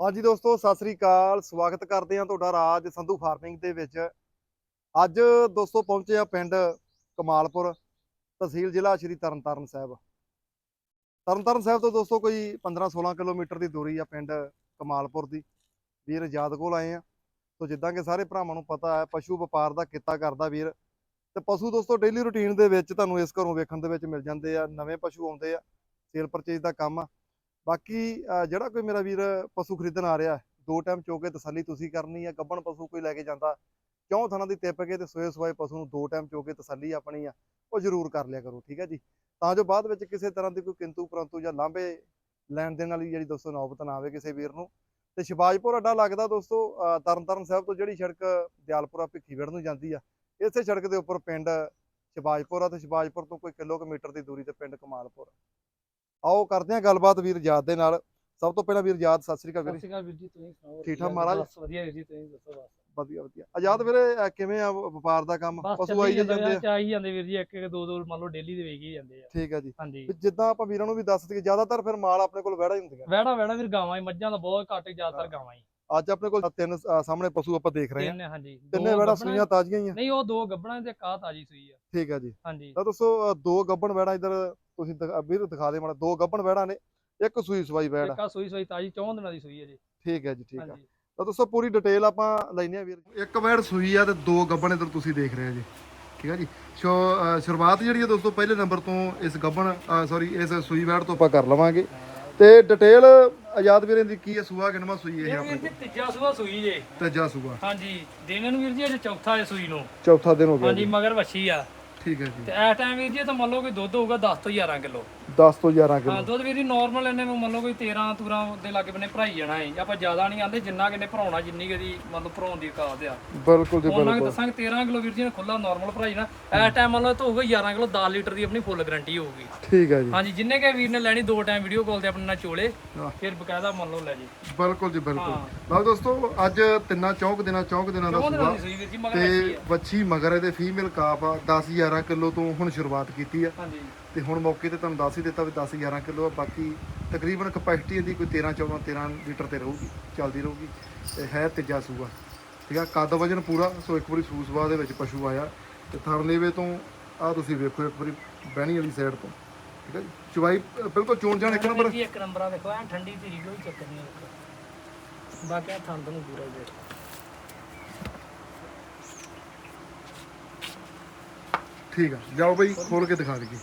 ਹਾਂਜੀ ਦੋਸਤੋ, ਸਤਿ ਸ੍ਰੀ ਅਕਾਲ। ਸਵਾਗਤ ਕਰਦੇ ਹਾਂ ਤੁਹਾਡਾ ਰਾਜ ਸੰਧੂ ਫਾਰਮਿੰਗ ਦੇ ਵਿੱਚ। ਅੱਜ ਦੋਸਤੋ ਪਹੁੰਚੇ ਆ ਪਿੰਡ ਕਮਾਲਪੁਰ, ਤਹਿਸੀਲ ਜ਼ਿਲ੍ਹਾ ਸ਼੍ਰੀ ਤਰਨਤਾਰਨ ਸਾਹਿਬ। ਤਰਨਤਾਰਨ ਸਾਹਿਬ ਤੋਂ ਦੋਸਤੋ ਕੋਈ 15-16 ਕਿਲੋਮੀਟਰ ਦੀ ਦੂਰੀ ਆ ਪਿੰਡ ਕਮਾਲਪੁਰ ਦੀ। ਵੀਰ ਆਜ਼ਾਦ ਕੋਲ ਆਏ ਆ ਸੋ ਜਿੱਦਾਂ ਕਿ ਸਾਰੇ ਭਰਾਵਾਂ ਨੂੰ ਪਤਾ ਹੈ, ਪਸ਼ੂ ਵਪਾਰ ਦਾ ਕਿੱਤਾ ਕਰਦਾ ਵੀਰ। ਤੇ ਪਸ਼ੂ ਦੋਸਤੋ ਡੇਲੀ ਰੁਟੀਨ ਦੇ ਵਿੱਚ ਤੁਹਾਨੂੰ ਇਸ ਘਰੋਂ ਵੇਖਣ ਦੇ ਵਿੱਚ ਮਿਲ ਜਾਂਦੇ ਆ, ਨਵੇਂ ਪਸ਼ੂ ਆਉਂਦੇ ਆ ਸੇਲ ਪਰਚੇਜ ਦਾ ਕੰਮ ਆ। ਬਾਕੀ ਜਿਹੜਾ ਕੋਈ ਮੇਰਾ ਵੀਰ ਪਸ਼ੂ ਖਰੀਦਣ ਆ ਰਿਹਾ, ਦੋ ਟਾਈਮ ਚੋ ਕੇ ਤਸੱਲੀ ਤੁਸੀਂ ਕਰਨੀ ਹੈ ਗੱਬਣ ਪਸ਼ੂ ਕੋਈ ਲੈ ਕੇ ਜਾਂਦਾ, ਕਿਉਂ ਥਣਾ ਦੀ ਟਿੱਪ ਕੇ ਤੇ ਸੋਏ ਸਵਾਏ ਪਸ਼ੂ ਨੂੰ ਦੋ ਟਾਈਮ ਚੋ ਕੇ ਤਸੱਲੀ ਆਪਣੀ ਆ, ਉਹ ਜ਼ਰੂਰ ਕਰ ਲਿਆ ਕਰੋ, ਠੀਕ ਹੈ ਜੀ। ਤਾਂ ਜੋ ਬਾਅਦ ਵਿੱਚ ਕਿਸੇ ਤਰ੍ਹਾਂ ਦੀ ਕੋਈ ਕਿੰਤੂ ਪਰੰਤੂ ਜਾਂ ਲਾਂਭੇ ਲੈਣ ਦੇਣ ਵਾਲੀ ਜਿਹੜੀ ਦੋਸਤੋ ਨੌਬਤ ਨਾ ਆਵੇ ਕਿਸੇ ਵੀਰ ਨੂੰ। ਤੇ ਸ਼ਿਵਾਜਪੁਰ ਅੱਡਾ ਲੱਗਦਾ ਦੋਸਤੋ, ਅਹ, ਤਰਨਤਾਰਨ ਸਾਹਿਬ ਤੋਂ ਜਿਹੜੀ ਸੜਕ ਦਿਆਲਪੁਰਾ ਭਿੱਖੀਵਿੰਡ ਨੂੰ ਜਾਂਦੀ ਆ, ਇਸੇ ਸੜਕ ਦੇ ਉੱਪਰ ਪਿੰਡ ਸ਼ਿਵਾਜਪੁਰ ਆ ਤੇ ਸ਼ਿਵਾਜਪੁਰ ਤੋਂ ਕੋਈ ਕਿਲੋਮੀਟਰ ਦੀ ਦੂਰੀ ਤੇ ਪਿੰਡ ਕਮਾਲਪੁਰ। ਆਓ ਕਰਦੇ ਹਾਂ ਗੱਲਬਾਤ ਵੀਰ ਜਾਦ ਦੇ ਨਾਲ। ਸਭ ਤੋਂ ਪਹਿਲਾਂ ਵੀਰ ਜਾਦ ਸਤਿ ਸ੍ਰੀ ਅਕਾਲ ਸਤਿ ਵੀਰੇ ਸ਼੍ਰੀ ਅਕਾਲ ਵੀਰ ਜੀ ਤੁਸੀਂ ਸੁਣਾਓ? ਠੀਕ ਠਾਕ ਮਹਾਰਾਜ? ਬਸ ਵਧੀਆ ਵੀਰ ਜੀ ਤੁਸੀਂ ਦੱਸੋ ਬਸ। ਵਧੀਆ ਵਧੀਆ। ਆਜ਼ਾਦ ਵੀਰੇ ਕਿਵੇਂ ਆ ਵਪਾਰ ਦਾ ਕੰਮ? ਪਸ਼ੂ ਆਈ ਜਾਂਦਾ ਆ। ਚਾਹੀ ਜਾਂਦੇ ਵੀਰ ਜੀ ਇੱਕ ਇੱਕ ਦੋ ਦੋ ਮੰਨ ਲਓ ਡੇਲੀ ਦੇ ਵੇਚ ਹੀ ਜਾਂਦੇ ਆ। ਠੀਕ ਆ ਜੀ। ਹਾਂਜੀ। ਜਿੱਦਾਂ ਆਪਾਂ ਵੀਰਾਂ ਨੂੰ ਵੀ ਦੱਸ ਦਈਏ ਜ਼ਿਆਦਾਤਰ ਫਿਰ ਮਾਲ ਆਪਣੇ ਕੋਲ ਵੜਾ ਹੀ ਹੁੰਦੀਆਂ। ਵਹਿੜਾ ਵਹਿੜਾ ਵੀਰ ਗਾਵਾਂ ਹੀ ਮੱਝਾਂ ਦਾ ਬਹੁਤ ਘੱਟ ਜ਼ਿਆਦਾਤਰ ਗਾਵਾਂ ਹੀ। ਅੱਜ ਆਪਣੇ ਕੋਲ ਤਿੰਨ ਸਾਹਮਣੇ ਪਸ਼ੂ ਆਪਾਂ ਦੇਖ ਰਹੇ ਹਾਂ। ਤਿੰਨ ਹਾਂਜੀ। ਦੋ ਤਿੰਨੇ ਵੜਾ ਗੱਭਣਾਂ- ਸੂਈਆਂ ਤਾਜ਼ੀਆਂ ਹੀ ਆ। ਨਹੀਂ ਉਹ ਦੋ ਗੱਬਣਾ ਤੇ ਕਾ ਤਾਜੀ ਸੂਈ ਆ। ਠੀਕ ਆ ਜੀ। ਹਾਂਜੀ। ਤਾਂ ਦੋਸਤੋ ਅਹ ਦੋ ਗੱਬਣ ਵੜਾ ਇਧਰ ਤੁਸੀਂ ਵੀਰ ਦਿਖਾ ਦੇ ਮਾੜਾ। ਦੋ ਗੱਬਣ ਵੜਾ ਨੇ ਇੱਕ ਸੂਈ ਸਵਾਈ ਵੜਾ। ਇੱਕ ਆ ਸੂਈ ਸੂਈ ਤਾਜੀ ਚੌਂ ਦਿਨਾਂ ਦੀ ਸੂਈ ਹੈ ਜੀ। ਠੀਕ ਹੈ ਜੀ ਠੀਕ ਆ। ਤਾਂ ਦੋਸਤੋ ਪੂਰੀ ਡਿਟੇਲ ਆਪਾਂ ਲੈਨੇ ਆ ਵੀਰ ਇੱਕ ਵੈੜ ਸੂਈ ਆ ਤੇ ਦੋ ਗੱਬਣ ਇਧਰ ਤੁਸੀਂ ਦੇਖ ਰਹੇ ਆ ਜੀ। ਠੀਕ ਆ ਜੀ। ਸੋ ਸ਼ੁਰੂਆਤ ਜਿਹੜੀ ਆ ਦੋਸਤੋ ਪਹਿਲੇ ਨੰਬਰ ਤੋਂ ਇਸ ਗੱਬਣ ਸੌਰੀ ਇਸ ਸੂਈ ਵੈੜ ਤੋਂ ਆਪਾਂ ਕਰ ਲਵਾਂਗੇ। ਤੇ ਡਿਟੇਲ ਆਜ਼ਾਦ ਵੀਰੇ ਦੀ ਕੀ ਹੈ? ਸੂਆ ਕਿਨਵਾ ਸੂਈ ਇਹ ਇਹ ਆਪਣੇ ਜੀ ਤੀਜਾ ਸੂਆ ਸੂਈ ਜੇ। ਤੀਜਾ ਸੂਆ। ਹਾਂਜੀ ਦਿਨ ਨੂੰ ਵੀਰ ਜੀ ਅਜੇ ਚੌਥਾ ਹੈ ਸੂਈ ਨੂੰ। ਚੌਥਾ ਦਿਨ ਹੋ ਗਿਆ ਹਾਂਜੀ ਜੀ। ਮਗਰ ਵੱਛੀ ਆ। ਠੀਕ ਹੈ ਜੀ। ਤੇ ਇਸ ਟਾਈਮ ਵੀਰ ਜੀ ਇਹ ਤਾਂ ਮੰਨ ਲਓ ਕਿ ਦੁੱਧ ਹੋਊਗਾ 10 ਤੋਂ 11 ਕਿਲੋ। 10 ਤੋਂ 11 ਹਾਂ ਕਿਲੋ ਦੁੱਧ ਵੀਰ ਜੀ ਨਾਰਮਲ ਇਹਨੇ ਨੂੰ ਮੰਨ ਲਓ ਕੋਈ 13 ਤੂਰਾਂ ਦੇ ਲਾਗੇ ਬੰਨੇ ਭਰਾਈ ਜਾਣਾ ਹੈ ਆਪਾਂ ਜ਼ਿਆਦਾ ਨਹੀਂ ਆਂਦੇ ਜਿੰਨਾ ਕਿਨੇ ਭਰਾਉਣਾ ਜਿੰਨੀ ਕਦੀ ਮੰਨ ਲਓ ਭਰਾਉਣ ਦੀ ਔਕਾਤ ਆ। ਬਿਲਕੁਲ ਜੀ ਉਹਨਾਂ ਬਿਲਕੁਲ। ਦੱਸਾਂਗੇ 13 ਕਿਲੋ ਵੀਰ ਜੀ ਨੇ ਖੁੱਲਾ ਨਾਰਮਲ ਭਰਾਈ ਨਾ ਇਸ ਟਾਈਮ ਮੰਨ ਲਓ ਤਾਂ ਹੋਊਗਾ 11 ਕਿਲੋ 10 ਲੀਟਰ ਦੀ ਆਪਣੀ ਫੁੱਲ ਗਾਰੰਟੀ ਹੋਊਗੀ। ਠੀਕ ਹੈ ਜੀ। ਹਾਂਜੀ ਜਿੰਨੇ ਕੇ ਵੀਰ ਨੇ ਲੈਣੀ ਦੋ ਟਾਈਮ ਵੀਡੀਓ ਕਾਲ ਤੇ ਆਪਣੇ ਨਾਲ ਚੋਲੇ। ਹਾਂ। ਫਿਰ ਬਕਾਇਦਾ ਮੰਨ ਲਓ ਲੈ ਜੀ। ਬਿਲਕੁਲ ਜੀ ਬਿਲਕੁਲ। ਹਾਂ। ਲਓ ਦੋਸਤੋ ਅੱਜ ਤਿੰਨਾਂ ਚੌਕ ਦਿਨਾਂ ਚੌਕ ਦਿਨਾਂ ਦਾ ਵੱਛੀ ਤੇ ਵੱਛੀ ਮਗਰ ਇਹਦੇ ਫੀਮੇਲ ਕਾਪ ਆ। 10 11 ਕਿਲੋ ਤੋਂ ਹੁਣ ਸ਼ੁਰੂਆਤ ਕੀਤੀ ਆ। ਹਾਂਜੀ। ਤੇ ਹੁਣ ਮੌਕੇ ਤੇ ਤੁਹਾਨੂੰ ਦੱਸ ਹੀ ਦਿੱਤਾ ਵੀ 10 11 ਕਿਲੋ ਆ ਬਾਕੀ ਤਕਰੀਬਨ ਕਪੈਸਿਟੀ ਇਹਦੀ ਕੋਈ 13 14 13 ਲੀਟਰ ਤੇ ਰਹੂਗੀ ਚੱਲਦੀ ਰਹੂਗੀ ਤੇ ਹੈ ਤੀਜਾ ਸੂਆ। ਠੀਕ ਆ ਕੱਦ ਵਜਨ ਪੂਰਾ ਸੋ ਇੱਕ ਵਾਰੀ ਸੂਸਵਾ ਦੇ ਵਿੱਚ ਪਸ਼ੂ ਆਇਆ ਤੇ ਥਰਲੇਵੇ ਤੋਂ ਆ ਤੁਸੀਂ ਵੇਖੋ ਇੱਕ ਵਾਰੀ ਬਹਿਣੀ ਵਾਲੀ ਸਾਈਡ ਤੋਂ। ਠੀਕ ਆ ਜੀ ਚਵਾਈ ਬਿਲਕੁਲ ਚੋਣ ਜਾਣ ਇੱਕ ਨੰਬਰ ਇੱਕ ਨੰਬਰ ਆ ਦੇਖੋ ਐ ਠੰਡੀ ਧੀਰੀ ਕੋਈ ਚੱਕਰ ਨਹੀਂ ਬਾਕੀ ਆ ਨੂੰ ਪੂਰਾ ਦੇ ਠੀਕ ਆ ਜਾਓ ਬਈ ਖੋਲ ਕੇ ਦਿਖਾ ਦਈਏ।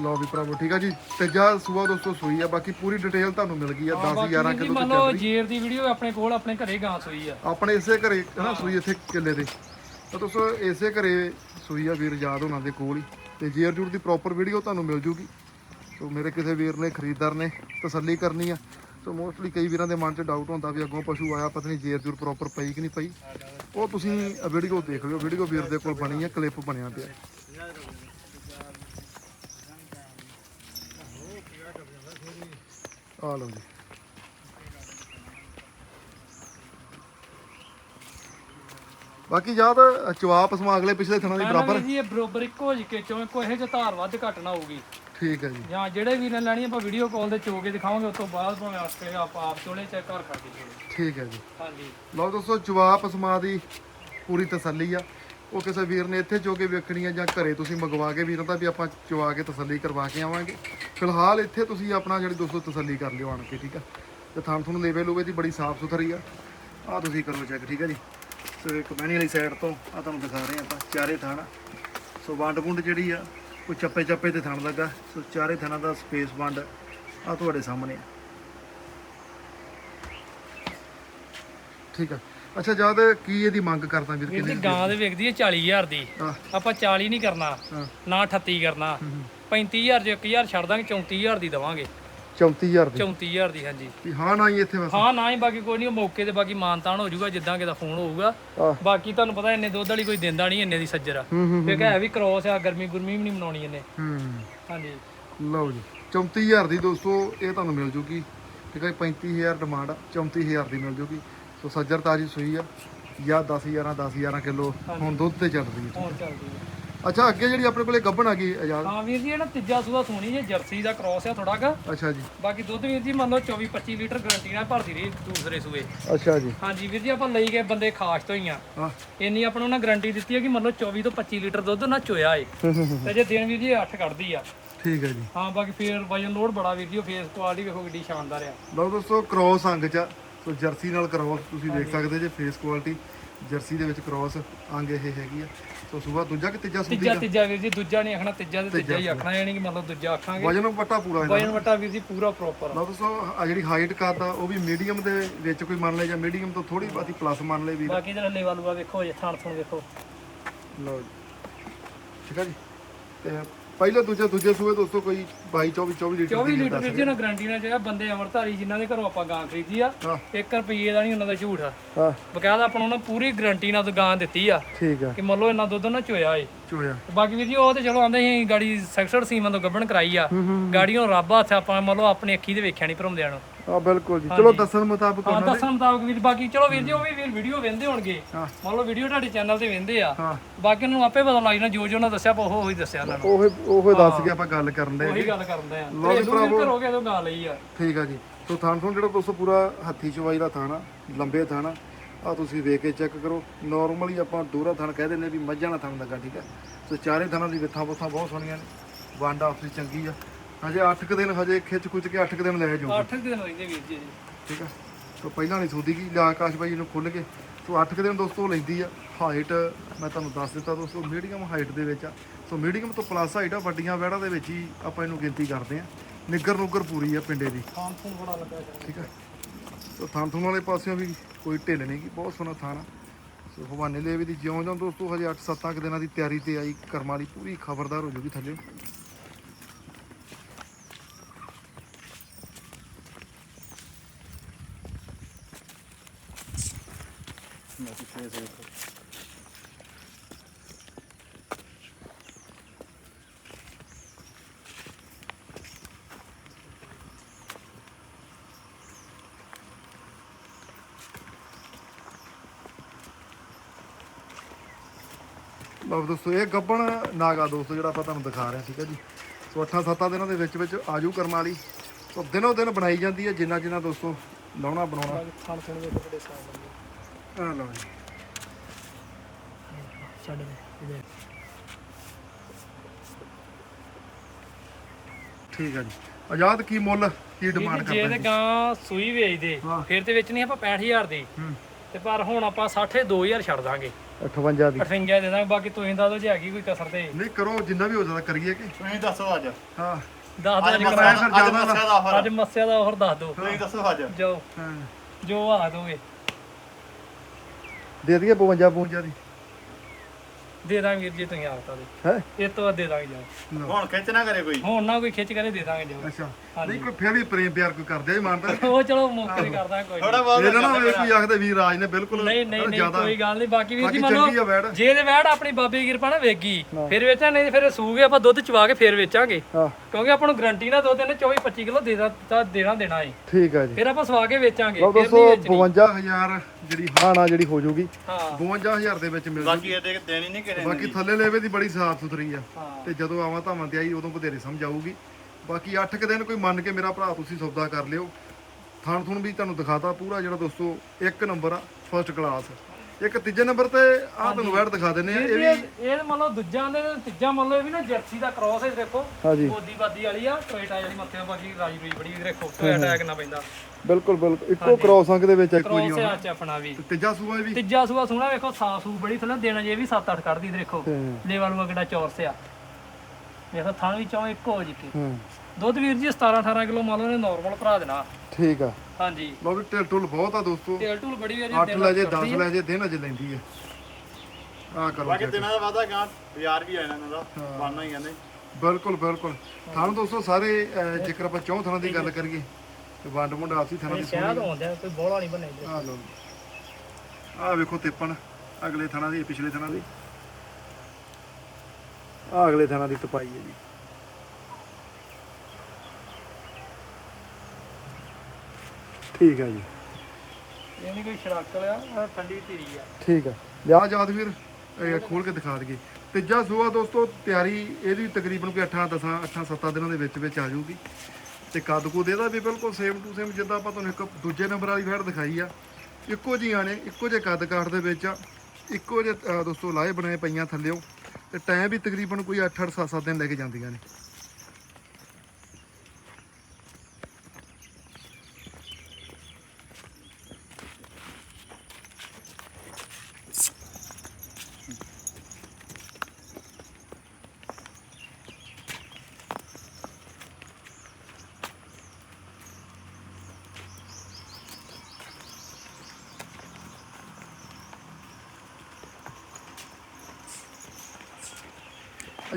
ਲਓ ਵੀ ਭਰਾਵੋ ਠੀਕ ਆ ਜੀ? ਤੀਜਾ ਸੂਆ ਦੋਸਤੋ ਸੂਈ ਆ ਬਾਕੀ ਪੂਰੀ ਡਿਟੇਲ ਤੁਹਾਨੂੰ ਮਿਲ ਗਈ ਆ 10 11 ਕਿਲੋ ਮੰਨ ਲਓ ਜੇਰ ਦੀ ਵੀਡੀਓ ਆਪਣੇ ਕੋਲ ਆਪਣੇ ਘਰੇ ਗਾਂ ਸੋਈ ਆ। ਆਪਣੇ ਇਸੇ ਘਰੇ ਹਨਾ ਸੂਈ ਇੱਥੇ ਕਿੱਲੇ ਦੇ ਤਾਂ ਦੋਸਤੋ ਇਸੇ ਘਰੇ ਸੂਈ ਆ ਵੀਰ ਯਾਦ ਹੋਣਾ ਦੇ ਕੋਲ ਹੀ। ਤੇ ਜੇਰ ਜੂਰ ਦੀ ਪ੍ਰੋਪਰ ਵੀਡੀਓ ਤੁਹਾਨੂੰ ਮਿਲ ਜੂਗੀ। ਸੋ ਮੇਰੇ ਕਿਸੇ ਵੀਰ ਨੇ ਖਰੀਦਦਾਰ ਨੇ ਤਸੱਲੀ ਕਰਨੀ ਆ। ਸੋ ਮੋਸਟਲੀ ਕਈ ਵੀਰਾਂ ਦੇ ਮਨ 'ਚ ਡਾਊਟ ਹੁੰਦਾ ਵੀ ਅੱਗੋਂ ਪਸ਼ੂ ਆਇਆ ਪਤਾ ਨਹੀਂ ਜੇਰ ਜੂਰ ਪ੍ਰੋਪਰ ਪਈ ਕਿ ਨਹੀਂ ਪਈ। ਉਹ ਤੁਸੀਂ ਵੀਡੀਓ ਦੇਖ ਲਿਓ। ਵੀਡੀਓ ਵੀਰ ਦੇ ਕੋਲ ਬਣੀ ਆ ਕਲਿੱਪ ਬਣਿਆ ਪਿਆ। ਆ ਲਓ ਜੀ। ਬਾਕੀ ਯਾਦ ਚਵਾਪ ਸਮਾ ਅਗਲੇ ਪਿਛਲੇ ਥਣਾ ਦੀ ਬਰਾਬਰ। ਜੀ ਇਹ ਬਰੋਬਰ ਇੱਕੋ ਜਿਹੀ ਕਿ ਚੋਂ ਕੋਈ ਇਹੋ ਜਿਹਾ ਧਾਰ ਵੱਧ ਘੱਟ ਨਾ ਹੋਊਗੀ। ਠੀਕ ਹੈ ਜੀ। ਜਾਂ ਜਿਹੜੇ ਵੀਰ ਨੇ ਲੈਣੀ ਆਪਾਂ ਵੀਡੀਓ ਕਾਲ ਤੇ ਚੋ ਕੇ ਦਿਖਾਵਾਂਗੇ ਉਸ ਤੋਂ ਬਾਅਦ ਭਾਵੇਂ ਆਸਟ੍ਰੇਲੀਆ ਆਪਾਂ ਆਪ ਚੋਲੇ ਚੈੱਕ ਕਰ ਖਾ ਕੇ ਠੀਕ ਹੈ ਜੀ। ਹਾਂਜੀ। ਲਓ ਦੋਸਤੋ ਜਵਾਬ ਸਮਾ ਦੀ ਪੂਰੀ ਤਸੱਲੀ ਆ। ਉਹ ਕਿਸੇ ਵੀਰ ਨੇ ਇੱਥੇ ਜੋ ਕੇ ਵੇਖਣੀ ਹੈ ਜਾਂ ਘਰੇ ਤੁਸੀਂ ਮੰਗਵਾ ਕੇ ਵੀਰਾਂ ਦਾ ਵੀ ਆਪਾਂ ਚਵਾ ਕੇ ਤਸੱਲੀ ਕਰਵਾ ਕੇ ਆਵਾਂਗੇ। ਫਿਲਹਾਲ ਇੱਥੇ ਤੁਸੀਂ ਆਪਣਾ ਜਿਹੜੀ ਦੋਸਤੋ ਤਸੱਲੀ ਕਰ ਲਿਓ ਆਣ ਕੇ, ਠੀਕ ਆ? ਤੇ ਥਾਂ ਤੁਹਾਨੂੰ ਲੇਵੇ ਲੂਵੇ ਦੀ ਬੜੀ ਸਾਫ਼ ਸੁਥਰੀ ਆ। ਆ ਤੁਸੀਂ ਕਰੋ ਚੈੱਕ ਠੀਕ ਆ ਜੀ? ਸੋ ਇੱਕ ਬਹਿਣੀ ਵਾਲੀ ਸਾਈਡ ਤੋਂ ਆ ਤੁਹਾਨੂੰ ਦਿਖਾ ਰਹੇ ਆਪਾਂ, ਚਾਰੇ ਥਾਂ ਸੋ ਵੰਡ ਵੁੰਡ ਜਿਹੜੀ ਆ, ਉਹ ਚੱਪੇ ਚੱਪੇ ਤੇ ਥਣ ਲੱਗਾ। ਸੋ ਚਾਰੇ ਥਾਂ ਦਾ ਸਪੇਸ ਵੰਡ ਆ ਤੁਹਾਡੇ ਸਾਹਮਣੇ ਆ। ਠੀਕ ਆ। ਅੱਛਾ ਜਦ ਕੀ ਇਹਦੀ ਮੰਗ ਕਰਦਾ ਵੀਰ? ਵੀਰ ਕਿੰਨੇ ਜੀ ਗਾਂ ਦੇ ਵਿਕਦੀ ਹੈ 40000 ਦੀ। ਹਾਂ। ਆਪਾਂ 40 ਨਹੀਂ ਕਰਨਾ ਹਾਂ। ਨਾ 38 ਕਰਨਾ। 35000 ਚ 1000 ਛੱਡ ਦਾਂਗੇ 34000 ਦੀ ਦਵਾਂਗੇ। 34000 ਦੀ? 34000 ਦੀ ਹਾਂਜੀ। ਵੀ ਹਾਂ ਨਾ ਹੀ ਇੱਥੇ ਬਸ। ਹਾਂ ਨਾ ਹੀ ਬਾਕੀ ਕੋਈ ਨਹੀਂ ਮੌਕੇ ਤੇ ਬਾਕੀ ਮਾਨਤਾਨ ਹੋ ਜਾਊਗਾ ਜਿੱਦਾਂ ਕਿਦਾ ਫੋਨ ਹੋਊਗਾ। ਆਹ। ਬਾਕੀ ਤੁਹਾਨੂੰ ਪਤਾ ਇੰਨੇ ਦੁੱਧ ਵਾਲੀ ਕੋਈ ਦਿੰਦਾ ਨਹੀਂ ਇੰਨੇ ਦੀ ਸੱਜਰ। ਆ ਹੂੰ ਹੂੰ ਕਿਉਂਕਿ ਹੈ। ਵੀ ਕ੍ਰੋਸ ਆ ਗਰਮੀ ਗੁਰਮੀ ਵੀ ਨਹੀਂ ਮਨਾਉਣੀ ਇਹਨੇ। ਹੂੰ। ਹਾਂਜੀ। ਲਓ ਜੀ 34000 ਦੀ ਦੋਸਤੋ ਇਹ ਤੁਹਾਨੂੰ ਮਿਲ ਜੂਗੀ। ਠੀਕ ਹੈ ਜੀ, 35000 ਡਿਮਾਂਡ ਆ 34000 ਦੀ ਮਿਲ ਜੂਗੀ। ਸੋ ਸੱਜਰ ਤਾਜੀ ਸੂਈ ਆ। ਜਾਂ 10000 10000 ਕਿਲੋ ਹੁਣ ਦੁੱਧ ਤੇ ਚੱਲ ਰਹੀ ਹੈ ਹੁਣ ਚੱਲਦੀ ਹੈ ਅੱਛਾ ਅੱਗੇ ਜਿਹੜੀ ਆਪਣੇ ਕੋਲੇ ਗੱਬਣ ਆ ਗਈ ਆਜ਼ਾਦ ਹਾਂ ਵੀਰ ਜੀ ਇਹ ਨਾ ਤੀਜਾ ਸੂਆ ਸੋਣੀ ਜੇ ਜਰਸੀ ਦਾ ਕ੍ਰਾਸ ਆ ਥੋੜਾ ਕ। ਅੱਛਾ ਜੀ। ਬਾਕੀ ਦੁੱਧ ਵੀਰ ਜੀ ਮੰਨ ਲਓ 24 25 ਲੀਟਰ ਗਰੰਟੀ ਨਾਲ ਭਰਦੀ ਰਹੀ ਦੂਸਰੇ ਸੂਏ। ਅੱਛਾ ਜੀ। ਹਾਂਜੀ ਵੀਰ ਜੀ ਆਪਾਂ ਲਈ ਗਏ ਬੰਦੇ ਖਾਸ ਤੋਂ ਹੀ ਆ। ਹਾਂ। ਇੰਨੀ ਆਪਾਂ ਨੂੰ ਉਹਨਾਂ ਗਾਰੰਟੀ ਦਿੱਤੀ ਹੈ ਕਿ ਮੰਨ ਲਓ 24 ਤੋਂ 25 ਲੀਟਰ ਦੁੱਧ ਨਾ ਚੋਇਆ ਏ। ਤੇ ਜੇ ਦਿਨ ਵੀਰ ਜੀ 8 ਕੱਢਦੀ ਆ। ਠੀਕ ਹੈ ਜੀ। ਹਾਂ ਬਾਕੀ ਫੇਰ ਵਜਨ ਲੋਡ ਬੜਾ ਵੀਰ ਜੀ ਫੇਸ ਕੁਆਲਿਟੀ ਵੇਖੋ ਕਿੱਡੀ ਸ਼ਾਨਦਾਰ ਆ। ਲਓ ਦੋਸਤੋ ਕ੍ਰੋਸ ਅੰਗ ਚ ਆ। ਸੋ ਜਰਸੀ ਨਾਲ ਕ੍ਰੋਸ ਤੁਸੀਂ ਦੇਖ ਸਕਦੇ ਜੇ ਫੇਸ ਕੁਆਲਿਟੀ ਜਰਸੀ ਦੇ ਵਿੱਚ ਕ੍ਰੋਸ ਅੰਗ ਇਹ ਹੈਗੀ ਆ। ਸੋ ਸੂਬਾ ਦੂਜਾ ਕਿ ਤੀਜਾ ਸੁੰਦੀ ਤੀਜਾ ਤੀਜਾ ਵੀਰ ਜੀ ਦੂਜਾ ਨਹੀਂ ਆਖਣਾ ਤੀਜਾ ਤੇ ਤੀਜਾ ਹੀ ਆਖਣਾ ਯਾਨੀ ਕਿ ਮੰਨ ਲਓ ਦੂਜਾ ਆਖਾਂਗੇ। ਵਜਨ ਵੱਟਾ ਪੂਰਾ ਇਹਦਾ ਵਜਨ ਵਟਾ ਵੀਰ ਜੀ ਪੂਰਾ ਪ੍ਰੋਪਰ ਲਓ ਦੋਸਤੋ ਆ ਜਿਹੜੀ ਹਾਈਟ ਕਰਦਾ ਉਹ ਵੀ ਮੀਡੀਅਮ ਦੇ ਵਿੱਚ ਕੋਈ ਮੰਨ ਲੈ ਜਾਂ ਮੀਡੀਅਮ ਤੋਂ ਥੋੜੀ ਬਾਤੀ ਪਲੱਸ ਮੰਨ ਲੈ ਵੀ ਬਾਕੀ ਜਿਹੜਾ ਲੈਵਲ ਲੂਆ ਵੇਖੋ ਜੇ ਥਾਣ ਥਣ ਵੇਖੋ। ਲਓ ਜੀ। ਠੀਕ ਆ ਜੀ। ਤੇ ਪਹਿਲੇ ਦੂਜੇ ਦੂਜੇ ਸੂਏ ਦੋਸਤੋ ਕੋਈ 22 24 24 ਲੀਟਰ 24 ਦੀ ਲੀਟਰ ਵੀਰ ਜੀ ਨਾ ਗਾਰੰਟੀ ਨਾਲ ਜਿਹੜਾ ਬੰਦੇ ਅਮਰਧਾਰੀ ਜਿਨ੍ਹਾਂ ਦੇ ਘਰੋਂ ਆਪਾਂ ਗਾਂ ਖਰੀਦੀ ਆ ਹਾਂ। 1 ਰੁਪਏ ਦਾ ਨਹੀਂ ਉਹਨਾਂ ਦਾ ਝੂਠ ਆ। ਹਾਂ। ਬਕਾਇਦਾ ਆਪਾਂ ਉਹਨਾਂ ਪੂਰੀ ਗਾਰੰਟੀ ਨਾਲ ਗਾਂ ਦਿੱਤੀ ਆ ਠੀਕ ਆ। ਕਿ ਮੰਨ ਲਓ ਇਹਨਾਂ ਦੁੱਧ ਨਾ ਚੋਇਆ ਏ ਚੋਇਆ। ਤੇ ਬਾਕੀ ਵੀਰ ਜੀ ਉਹ ਤੇ ਚਲੋ ਆਂਦੇ ਸੀ ਗਾੜੀ ਸੈਕਟਰ ਸੀਮਾ ਤੋਂ ਗੱਬਣ ਕਰਾਈ ਆ। ਗਾੜੀਆਂ ਰੱਬ ਹੱਥ ਆਪਾਂ ਮੰਨ ਲਓ ਆਪਣੀ ਅੱਖੀ ਦੇ ਵੇਖਿਆ ਨਹੀਂ ਭਰਮਦਿਆਂ ਨੂੰ। ਆ ਬਿਲਕੁਲ ਜੀ। ਚਲੋ ਦੱਸਣ ਮੁਤਾਬਕ ਹਾਂ ਦੱਸਣ ਮੁਤਾਬਕ ਵੀਰ ਬਾਕੀ ਚਲੋ ਵੀਰ ਜੀ ਉਹ ਵੀ ਵੀਰ ਵੀਡੀਓ ਵੇਂਦੇ ਹੋਣਗੇ। ਹਾਂ। ਮੰਨ ਲਓ ਵੀਡੀਓ ਤੁਹਾਡੇ ਚੈਨਲ ਤੇ ਵੇਂਦੇ ਆ। ਹਾਂ। ਬਾਕੀ ਨੂੰ ਆਪੇ ਪਤਾ ਲੱਗ ਜਾਣਾ ਜੋ ਜੋ ਉਹਨਾਂ ਦੱਸਿਆ ਆਪਾਂ ਉਹ ਹੀ ਦੱਸਿਆ ਉਹਨਾਂ ਨੂੰ। ਉਹ ਉਹ ਦੱਸ ਕੇ ਆਪਾਂ ਗੱਲ ਕਰਨ ਦੇ ਉਹੀ ਗੱਲ ਕਰਦੇ ਆ। ਲਓ ਜੀ ਘਰੋਂ ਤੋਂ ਗਾ ਲਈ ਆ। ਠੀਕ ਆ ਜੀ। ਸੋ ਥਾਣ ਤੋਂ ਜਿਹੜਾ ਦੋਸਤੋ ਪੂਰਾ ਹੱਥੀ ਚਵਾਈ ਦਾ ਥਾਣਾ ਲੰਬੇ ਥਾਣਾ ਆ ਤੁਸੀਂ ਵੇਖ ਕੇ ਚੈੱਕ ਕਰੋ। ਨਾਰਮਲੀ ਆਪਾਂ ਦੂਰਾ ਥਣ ਕਹਿ ਦਿੰਦੇ ਵੀ ਮੱਝਾਂ ਦਾ ਥਣ ਲੱਗਾ ਠੀਕ ਆ। ਸੋ ਚਾਰੇ ਥਾਣਾ ਦੀ ਵਿੱਥਾਂ ਬੁੱਥਾਂ ਬਹੁਤ ਸੋਹਣੀਆਂ ਨੇ। ਵੰਡ ਆਪਸੀ ਚੰਗੀ ਆ। ਹਜੇ 8 ਕੁ ਦਿਨ ਹਜੇ ਖਿੱਚ ਕੁਚ ਕੇ 8 ਕੁ ਦਿਨ ਲੈ ਜਾਓ 8 ਦਿਨ ਹੋਈਦੇ ਵੀਰ ਜੀ ਠੀਕ ਆ? ਸੋ ਪਹਿਲਾਂ ਨਹੀਂ ਸੋਦੀ ਗਈ ਲਿਆ ਆਕਾਸ਼ ਬਾਈ ਨੂੰ ਖੁੱਲ ਕੇ। ਸੋ 8 ਕੁ ਦਿਨ ਦੋਸਤੋ ਲੈਂਦੀ ਆ। ਹਾਈਟ ਮੈਂ ਤੁਹਾਨੂੰ ਦੱਸ ਦਿੱਤਾ ਦੋਸਤੋ ਮੀਡੀਅਮ ਹਾਈਟ ਦੇ ਵਿੱਚ ਆ। ਸੋ ਮੀਡੀਅਮ ਤੋਂ ਪਲੱਸ ਹਾਈਟ ਆ ਵੱਡੀਆਂ ਵੈੜਾਂ ਦੇ ਵਿੱਚ ਹੀ ਆਪਾਂ ਇਹਨੂੰ ਗਿਣਤੀ ਕਰਦੇ ਆ। ਨਿੱਗਰ ਨੁੱਗਰ ਪੂਰੀ ਆ ਪਿੰਡੇ ਦੀ। ਫੂਨ ਬੜਾ ਲੱਗਾ ਠੀਕ ਆ? ਸੋ ਥਾਂ ਥੂਣ ਵਾਲੇ ਪਾਸਿਓਂ ਵੀ ਕੋਈ ਢਿੱਲ ਨਹੀਂ ਗੀ ਬਹੁਤ ਸੋਹਣਾ ਥਾਂ ਆ। ਸੋ ਹਵਾਨੇ ਲੇਵੇ ਦੀ ਜਿਉਂ ਜਿਉਂ ਦੋਸਤੋ ਹਜੇ 8-7 ਦਿਨਾਂ ਦੀ ਤਿਆਰੀ ਤੇ ਆਈ ਕਰਮਾਂ ਵਾਲੀ ਪੂਰੀ ਖਬਰਦਾਰ ਹੋ ਜੂਗੀ ਥੱਲੇ। ਲਓ ਦੋਸਤੋ ਇਹ ਗੱਬਣ ਨਾਗਾ ਦੋਸਤੋ ਜਿਹੜਾ ਆਪਾਂ ਤੁਹਾਨੂੰ ਦਿਖਾ ਰਹੇ ਹਾਂ ਠੀਕ ਹੈ ਜੀ। ਸੋ 8-7 ਦਿਨਾਂ ਦੇ ਵਿੱਚ ਵਿੱਚ ਆਜੂ ਕਰਮਾਂ ਵਾਲੀ। ਸੋ ਦਿਨੋਂ ਦਿਨ ਬਣਾਈ ਜਾਂਦੀ ਹੈ ਜਿੰਨਾ ਜਿੰਨਾ ਦੋਸਤੋ ਲਾਉਣਾ ਬਣਾਉਣਾ। ਖਾਣ ਲਓ ਜੀ। ਛੱਡ ਦੇ ਇਹਦੇ ਠੀਕ ਹੈ ਜੀ। ਆਜ਼ਾਦ ਕੀ ਮੁੱਲ ਕੀ ਡਿਮਾਂਡ ਜੇ ਕਰਦੇ ਤੇ ਗਾਂ ਸੂਈ ਵੇਚਦੇ ਹਾਂ। ਫਿਰ ਤੇ ਵੇਚਣੀ ਆਪਾਂ 65000 ਦੀ। ਹੂੰ। ਤੇ ਪਰ ਹੁਣ ਆਪਾਂ 60 2000 ਛੱਡ ਦਾਂਗੇ। 58 ਦੀ। 58 ਦੇ ਦਾਂਗੇ ਬਾਕੀ ਤੁਸੀਂ ਦੱਸ ਦਿਓ ਜੇ ਹੈਗੀ ਕੋਈ ਕਸਰ ਤੇ। ਨਹੀਂ ਕਰੋ ਜਿੰਨਾ ਵੀ ਹੋ ਸਕਦਾ ਕਰੀਏ ਕਿ? ਤੁਸੀਂ ਦੱਸੋ ਅੱਜ। ਹਾਂ। ਦੱਸ ਦਿਓ ਅੱਜ ਜੀ ਮੱਸਿਆ ਕਰਾਇਆ ਫਿਰ ਅੱਜ ਜ਼ਿਆਦਾ ਮੱਸਿਆ ਦਾ ਆਫਰ ਅੱਜ ਮੱਸਿਆ ਦਾ ਹੋਰ ਦੱਸ ਦਿਓ। ਤੁਸੀਂ ਦੱਸੋ ਅੱਜ। ਜੋ ਹਾਂ। ਜੋ ਆ ਦੋਗੇ। ਦੇ ਦਈਏ 52 52 ਦੀ। ਦੇ ਦਾਂਗੇ ਵੀਰ ਜੀ ਤੁਸੀਂ ਆਪ ਤਾਂ ਦੇ। ਹੈ? ਇਹ ਤੋਂ ਵੱਧ ਦੇ ਦਾਂਗੇ ਜਾਓ ਹੁਣ ਖਿੱਚ ਨਾ ਕਰੇ ਕੋਈ। ਹੁਣ ਨਾ ਕੋਈ ਖਿੱਚ ਕਰੇ ਦੇ ਦਾਂਗੇ ਜਾਓ ਅੱਛਾ। ਨਹੀਂ ਕੋਈ ਫੇਰ ਵੀ ਪ੍ਰੇਮ ਪਿਆਰ ਕੋਈ ਕਰਦੇ ਮਾਨਦਾ ਉਹ ਚਲੋ ਮੌਕੇ ਤੇ ਕਰਦਾ ਕੋਈ ਥੋੜਾ ਨੀ। ਬਹੁਤ ਇਹਨਾਂ ਨਾਲ ਕੋਈ ਆਖਦੇ ਵੀਰ ਰਾਜ ਨੇ ਬਿਲਕੁਲ ਨਹੀਂ ਨਹੀਂ ਨਹੀਂ ਜ਼ਿਆਦਾ ਕੋਈ ਗੱਲ ਨਹੀਂ। ਬਾਕੀ ਵੀਰ ਜੀ ਬਾਕੀ ਚੰਗੀ ਆ ਮੰਨੋ ਜੇ ਤੇ ਵੈੜ ਆਪਣੀ ਬਾਬੇ ਦੀ ਕਿਰਪਾ ਨਾਲ ਵੇਗੀ। ਫਿਰ ਵੇਚਾਂ ਨਹੀਂ ਤੇ ਫਿਰ ਸੂਗੇ ਆਪਾਂ ਦੁੱਧ ਚਵਾ ਕੇ ਫਿਰ ਵੇਚਾਂਗੇ। ਹਾਂ। ਕਿਉਂਕਿ ਆਪਾਂ ਨੂੰ ਗਰੰਟੀ ਨਾਲ ਦੁੱਧ ਇਹਨੇ 24 25 ਕਿਲੋ ਦੇ ਦਾ ਦੇਣਾ ਦੇਣਾ ਏ। ਠੀਕ ਆ ਜੀ। ਫਿਰ ਆਪਾਂ ਸਵਾ ਕੇ ਵੇਚਾਂਗੇ ਲਓ ਫਿਰ ਦੋਸਤੋ ਨਹੀਂ ਵੇਚਣੀ। 52000 ਜਿਹੜੀ ਹਾਣਾ ਜਿਹੜੀ ਹੋ ਜਾਊਗੀ ਹਾਂ। 52000 ਦੇ ਵਿੱਚ ਮਿਲ ਬਾਕੀ ਇਹਦੇ ਦੇਣੀ ਨਹੀਂ ਕਿਨੇ ਬਾਕੀ ਥੱਲੇ ਲੈਵੇ ਦੀ ਬੜੀ ਸਾਫ਼ ਸੁਥਰੀ ਆ। ਤੇ ਜਦੋਂ ਆਵਾਂ ਧਾਵਾਂ ਤੇ ਆਈ ਉਦੋਂ ਬਥੇਰੇ ਸਮਝ ਆਊਗੀ। ਬਾਕੀ 8 ਕੁ ਦਿਨ ਕੋਈ ਮੰਨ ਕੇ ਮੇਰਾ ਭਰਾ ਤੁਸੀਂ ਸੌਦਾ ਕਰ ਲਿਓ। ਥਾਣ ਥੁਣ ਵੀ ਤੁਹਾਨੂੰ ਦਿਖਾਤਾ ਪੂਰਾ ਜਿਹੜਾ ਦੋਸਤੋ ਇੱਕ ਨੰਬਰ ਆ ਫਰਸਟ ਕਲਾਸ ਇੱਕ ਤੀਜੇ ਨੰਬਰ ਤੇ ਆ ਤੁਹਾਨੂੰ ਵੈਟ ਦਿਖਾ ਦਿੰਨੇ ਆ ਇਹ ਵੀ ਇਹ ਮੰਨ ਲਓ ਦੂਜਾ ਦੇ ਤੀਜਾ ਮੰਨ ਲਓ ਇਹ ਵੀ ਨਾ ਜਰਸੀ ਦਾ ਕ੍ਰਾਸ ਹੈ ਦੇਖੋ। ਹਾਂਜੀ। ਬੋਦੀ ਬਾਦੀ ਵਾਲੀ ਆ ਟੋਇਟਾ ਜਿਹੜੀ ਮੱਥੇ ਬਾਕੀ ਰਾਜੀ ਰੂਈ ਬੜੀ ਦੇਖੋ ਟੋਇਟਾ ਕਿੰਨਾ ਪੈਂਦਾ। ਬਿਲਕੁਲ ਬਿਲਕੁਲ। ਇੱਕੋ ਕ੍ਰੋਸ ਅੰਕ ਦੇ ਵਿੱਚ ਇੱਕੋ ਕ੍ਰਾਸ ਹੈ ਅੱਜ ਆਪਣਾ ਵੀ। ਤੀਜਾ ਸੂਆ ਵੀ। ਤੀਜਾ ਸੂਆ ਸੋਹਣਾ ਵੇਖੋ ਸਾਫ਼ ਸੂ ਬੜੀ ਥੱਲੇ ਦੇਣਾ ਜੇ ਵੀ 7-8 ਕੱਢਦੀ ਦੇਖੋ। ਲੇਵਲ ਵਾ ਕਿਹੜਾ ਚੌਰਸ ਆ। ਵੇਖੋ ਥਾਂ ਵੀ ਚੋਂ ਇੱਕੋ ਹੋ ਜਿੱਕੇ ਹੂੰ। ਦੁੱਧ ਵੀਰ ਜੀ 17-18 ਕਿਲੋ ਮੰਨ ਲਓ ਨੇ ਨਾਰਮਲ ਭਰਾ ਦੇਣਾ। ਠੀਕ ਆ। ਹਾਂਜੀ। ਲਓ ਵੀ ਢਿੱਲ ਢੁੱਲ ਬਹੁਤ ਆ ਦੋਸਤੋ। ਤੇਲ ਟੂਲ ਬੜੀ ਵਾਰੀ 8 ਲੈ ਜੇ 10 ਲੈ ਜੇ ਦਿਨ ਅਜ ਲੈਂਦੀ ਆ। ਆ ਕਰੋ ਬਾਕੀ check। ਦਿਨਾਂ ਦਾ ਵਾਦਾ ਗਾਂ ਬਾਜ਼ਾਰ ਵੀ ਆ ਇਹਨਾਂ ਦਾ ਬਣਨਾ ਹੀ ਕਹਿੰਦੇ ਬਿਲਕੁਲ ਬਿਲਕੁਲ। ਥਾਣ ਦੋਸਤੋ ਸਾਰੇ ਅਹ, ਜੇਕਰ ਆਪਾਂ ਚੌਂ ਥਾਣਾ ਦੀ ਗੱਲ ਕਰੀਏ ਤੇ ਵੰਡ ਮੁੰਡਾ ਆਪਸੀ ਥਾਣਾ ਦੀ ਸ਼ਹਿਦ ਹੁੰਦੇ ਕੋਈ ਬੋਲਾ ਨਹੀਂ ਬਣੇ ਆ ਲਓ। ਆ ਵੇਖੋ ਤਿੱਪਣ ਅਗਲੇ ਥਾਣਾ ਦੀ ਪਿਛਲੇ ਥਾਣਾ ਦੀ। ਆ ਅਗਲੇ ਥਾਣਾ ਦੀ ਤਪਾਈ ਹੈ ਜੀ। ਠੀਕ ਹੈ ਜੀ। ਇਹ ਨਹੀਂ ਕੋਈ ਸ਼ਰਾਕਲ ਆ ਠੰਡੀ ਧੀਰੀ ਆ। ਠੀਕ ਹੈ ਲਿਆ ਜਾਦ ਵੀਰ ਇਹ ਖੋਲ ਕੇ ਦਿਖਾ ਦਈਏ। ਤੀਜਾ ਸੂਆ ਦੋਸਤੋ ਤਿਆਰੀ ਇਹਦੀ ਤਕਰੀਬਨ ਕੋਈ 8 10 8 7 ਦਿਨਾਂ ਦੇ ਵਿੱਚ ਵਿੱਚ ਆ ਜਾਊਗੀ। ਤੇ ਕੱਦ ਕੁਦ ਇਹਦਾ ਵੀ ਬਿਲਕੁਲ ਸੇਮ ਟੂ ਸੇਮ ਜਿੱਦਾਂ ਆਪਾਂ ਤੁਹਾਨੂੰ ਇੱਕ ਦੂਜੇ ਨੰਬਰ ਵਾਲੀ ਫੈਟ ਦਿਖਾਈ ਆ। ਇੱਕੋ ਜਿਹੀਆਂ ਨੇ ਇੱਕੋ ਜਿਹੇ ਕੱਦ ਕਾਠ ਦੇ ਵਿੱਚ ਆ। ਇੱਕੋ ਜਿਹੇ ਦੋਸਤੋ ਲਾਏ ਬਣਾਏ ਪਈਆਂ ਥੱਲਿਓ। ਤੇ ਟਾਈਮ ਵੀ ਤਕਰੀਬਨ ਕੋਈ 8 8 7 7 ਦਿਨ ਲੈ ਕੇ ਜਾਂਦੀਆਂ ਨੇ।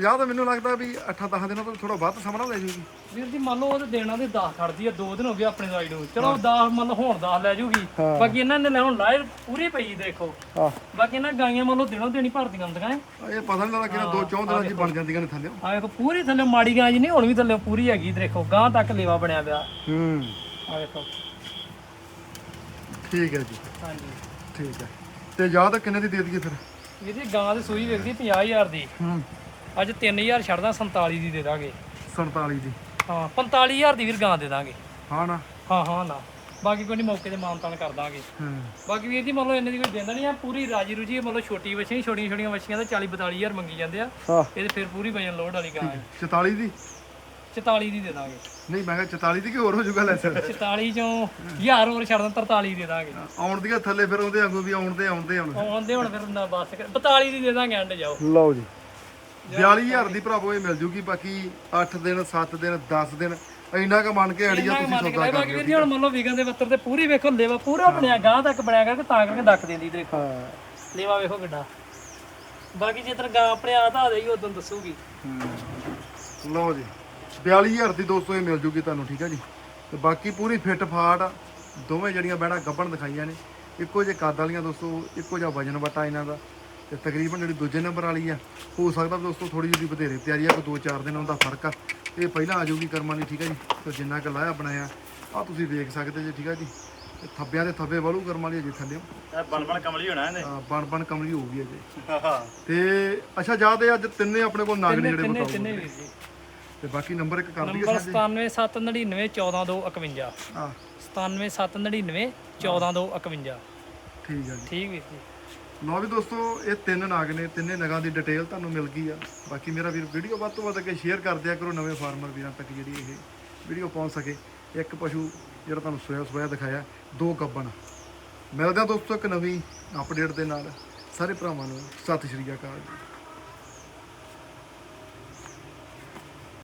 ਜਾਂ ਤਾਂ ਮੈਨੂੰ ਲੱਗਦਾ ਵੀ 8 10 ਦਿਨਾਂ ਤੋਂ ਥੋੜਾ ਵੱਧ ਸਮਾਂ ਲੈ ਜੂਗੀ। ਵੀਰ ਜੀ ਮੰਨ ਲਓ ਉਹਦੇ ਦੇਣਾ ਦੇ 10 ਖੜਦੀ ਆ 2 ਦਿਨ ਹੋ ਗਏ ਆਪਣੇ ਸਾਈਡ ਨੂੰ। ਚਲੋ 10 ਮੰਨ ਲਓ ਹੁਣ 10 ਲੈ ਜੂਗੀ। ਬਾਕੀ ਇਹਨਾਂ ਨੇ ਲੈ ਹੁਣ ਲਾਏ ਪੂਰੀ ਪਈ ਦੇਖੋ। ਹਾਂ। ਬਾਕੀ ਇਹਨਾਂ ਗਾਈਆਂ ਮੰਨ ਲਓ ਦਿਨੋਂ ਦੇਣੀ ਭਰਦੀਆਂ ਹੁੰਦੀਆਂ ਐ। ਇਹ ਪਤਾ ਨਹੀਂ ਲੱਗਦਾ ਕਿਹਨਾਂ ਦੋ ਚੌਂ ਦਿਨਾਂ ਹੀ ਬਣ ਜਾਂਦੀਆਂ ਨੇ ਥੱਲਿਓ ਆ ਵੇਖੋ ਪੂਰੀ ਥੱਲੇ ਮਾੜੀ ਗਾਂ ਜੀ ਨਹੀਂ ਹੁਣ ਵੀ ਥੱਲੇ ਪੂਰੀ ਹੈਗੀ ਦੇਖੋ। ਗਾਂ ਤੱਕ ਲੇਵਾ ਬਣਿਆ ਪਿਆ। ਹੂੰ। ਆ ਵੇਖੋ ਠੀਕ ਹੈ ਜੀ। ਹਾਂਜੀ। ਠੀਕ ਹੈ। ਤੇ ਜਾਂ ਤਾਂ ਕਿੰਨੇ ਦੀ ਦੇ ਦਈਏ ਫਿਰ? ਵੀਰ ਜੀ ਗਾਂ ਦੀ ਸੂਈ ਵੇਖਦੀ 50000 ਦੀ। ਹੂੰ। ਅੱਜ 3000 ਛੱਡਦਾ 47 ਦੀ ਦੇ ਦਾਂਗੇ। 47 ਦੀ। ਹਾਂ 45000 ਦੀ ਵੀਰ ਗਾਂ ਦੇ ਦਾਂਗੇ। ਹਾਂ ਨਾ। ਹਾਂ ਹਾਂ ਨਾ। ਬਾਕੀ ਕੋਈ ਨਹੀਂ ਮੌਕੇ ਤੇ ਮਾਨਤਾਨ ਕਰ ਦਾਂਗੇ। ਹੂੰ। ਬਾਕੀ ਵੀਰ ਜੀ ਮੰਨ ਲਓ ਇੰਨੇ ਦੀ ਕੋਈ ਦਿੰਦਾ ਨਹੀਂ ਆ ਪੂਰੀ ਰਾਜੀ ਰੂਜੀ ਮੰਨ ਲਓ ਛੋਟੀ ਬੱਚੀਆਂ ਛੋਟੀਆਂ ਛੋਟੀਆਂ ਬੱਚੀਆਂ ਤਾਂ 40 42000 ਮੰਗੀ ਜਾਂਦੇ ਆ। ਹਾਂ। ਇਹਦੇ ਫਿਰ ਪੂਰੀ ਵਜਨ ਲੋਡ ਵਾਲੀ ਗਾਂ ਹੈ। 44 ਦੀ? 44 ਦੀ ਦੇ ਦਾਂਗੇ। ਨਹੀਂ ਮੈਂ ਕਿਹਾ 44 ਦੀ ਕਿ ਹੋਰ ਹੋ ਜਾਊਗਾ ਲੈਸ 44 ਚੋਂ 1000 ਹੋਰ ਛੱਡ ਦਾਂ 43 ਦੇ ਦਾਂਗੇ। ਆਉਣ ਦੀਆਂ ਥੱਲੇ ਫਿਰ ਉਹਦੇ ਵਾਂਗੂ ਵੀ ਆਉਣ ਦੇ ਆਉਂਦੇ ਆਉਣ ਆਉਂਦੇ ਹੁਣ ਫਿਰ ਨਾ ਬਸ ਕਰ 42 ਦੀ ਦੇ ਦਾਂਗੇ ਐਂਡ ਜਾਓ। ਲਓ ਜੀ। 42000 ਦੀ ਭਰਾਵੋ ਇਹ ਮਿਲ ਜੂਗੀ ਬਾਕੀ 8 ਦਿਨ 7 ਦਿਨ 10 ਦਿਨ ਇੰਨਾ ਕ ਮੰਨ ਕੇ ਅੜੀਆ ਤੁਸੀਂ ਸੌਦਾ ਕਰ ਵੀਰ ਜੀ ਹੁਣ ਮੰਨ ਲਓ ਵਿਗਨ ਦੇ ਪੱਤਰ ਤੇ ਪੂਰੀ ਵੇਖੋ ਲੇਵਾ ਪੂਰਾ ਬਣਿਆ ਗਾਂ ਤੱਕ ਬਣਿਆ ਕਰਕੇ ਤਾਂ ਕਰਕੇ ਦੱਕ ਦਿੰਦੀ ਦੇਖੋ। ਲੇਵਾ ਵੇਖੋ ਕਿੱਡਾ। ਬਾਕੀ ਜੇ ਤਰ ਗਾਂ ਆਪਣੇ ਆਪ ਆ ਦੇਈ ਉਦੋਂ ਦੱਸੂਗੀ। ਲਓ ਜੀ 42000 ਦੀ ਦੋਸਤੋ ਇਹ ਮਿਲ ਜੂਗੀ ਤੁਹਾਨੂੰ ਠੀਕ ਹੈ ਜੀ? ਤੇ ਬਾਕੀ ਪੂਰੀ ਫਿੱਟ ਫਾਟ। ਦੋਵੇਂ ਜਿਹੜੀਆਂ ਬੈਣਾ ਗੱਬਣ ਦਿਖਾਈਆਂ ਨੇ। ਇੱਕੋ ਜਿਹੇ ਕੱਦ ਵਾਲੀਆਂ ਦੋਸਤੋ ਇੱਕੋ ਜਿਹਾ ਵਜਨ ਵਟਾ ਇਹਨਾਂ ਦਾ। ਤੇ ਤਕਰੀਬਨ ਜਿਹੜੀ ਦੂਜੇ ਨੰਬਰ ਵਾਲੀ ਆ ਹੋ ਸਕਦਾ ਦੋਸਤੋ ਥੋੜੀ ਜਿਹੀ ਵਧੇਰੇ ਤਿਆਰੀ ਆ ਕੋਈ 2-4 ਦਿਨ ਉਹਦਾ ਫ਼ਰਕ ਆ। ਇਹ ਪਹਿਲਾਂ ਆ ਜਾਊਗੀ ਕਰਮਾਂ ਦੀ ਠੀਕ ਹੈ ਜੀ? ਤੇ ਜਿੰਨਾ ਕੁ ਲਾਇਆ ਬਣਾਇਆ ਆ ਤੁਸੀਂ ਵੇਖ ਸਕਦੇ ਜੀ ਠੀਕ ਹੈ ਜੀ? ਤੇ ਥੱਬਿਆਂ ਦੇ ਥੱਬੇ ਵਾਲੂ ਕਰਮਾਂ ਦੀ ਅਜੇ ਥੱਲੇ। ਇਹ ਬਣ ਬਣ ਕਮਲੀ ਹੋਣਾ ਇਹਨੇ? ਬਣ ਬਣ ਕਮਲੀ ਹੋਊਗੀ ਅਜੇ। ਹਾਂ ਤੇ ਅੱਛਾ ਜਾ ਤੇ ਅੱਜ ਤਿੰਨੇ ਆਪਣੇ ਕੋਲ ਨਾਗਣੇ ਜਿਹੜੇ ਤਿੰਨੇ ਬਤਾਓ ਤਿੰਨੇ ਵੀਰ ਜੀ। ਤੇ ਬਾਕੀ ਨੰਬਰ ਇੱਕ ਕਰ ਦਈਏ ਨੰਬਰ ਸਾਡੇ 9779914251 ਆ 9779914251 ਠੀਕ ਹੈ ਜੀ। ਠੀਕ ਵੀਰ ਜੀ। ਲਓ ਵੀ ਦੋਸਤੋ, ਇਹ ਤਿੰਨ ਨਾਗ ਨੇ, ਤਿੰਨੇ ਨਗਾਂ ਦੀ ਡਿਟੇਲ ਤੁਹਾਨੂੰ ਮਿਲ ਗਈ ਆ। ਬਾਕੀ ਮੇਰਾ ਵੀਰ ਵੀਡੀਓ ਵੱਧ ਤੋਂ ਵੱਧ ਅੱਗੇ ਸ਼ੇਅਰ ਕਰ ਦਿਆ ਕਰੋ, ਨਵੇਂ ਫਾਰਮਰ ਵੀਰਾਂ ਤੱਕ ਜਿਹੜੀ ਇਹ ਵੀਡੀਓ ਪਹੁੰਚ ਸਕੇ। ਇੱਕ ਪਸ਼ੂ ਜਿਹੜਾ ਤੁਹਾਨੂੰ ਸੋਇਆ ਸੋਇਆ ਦਿਖਾਇਆ, ਦੋ ਗੱਬਣ। ਮਿਲਦੇ ਆ ਦੋਸਤੋ ਇੱਕ ਨਵੀਂ ਅਪਡੇਟ ਦੇ ਨਾਲ। ਸਾਰੇ ਭਰਾਵਾਂ ਨੂੰ ਸਤਿ ਸ਼੍ਰੀ ਅਕਾਲ ਜੀ।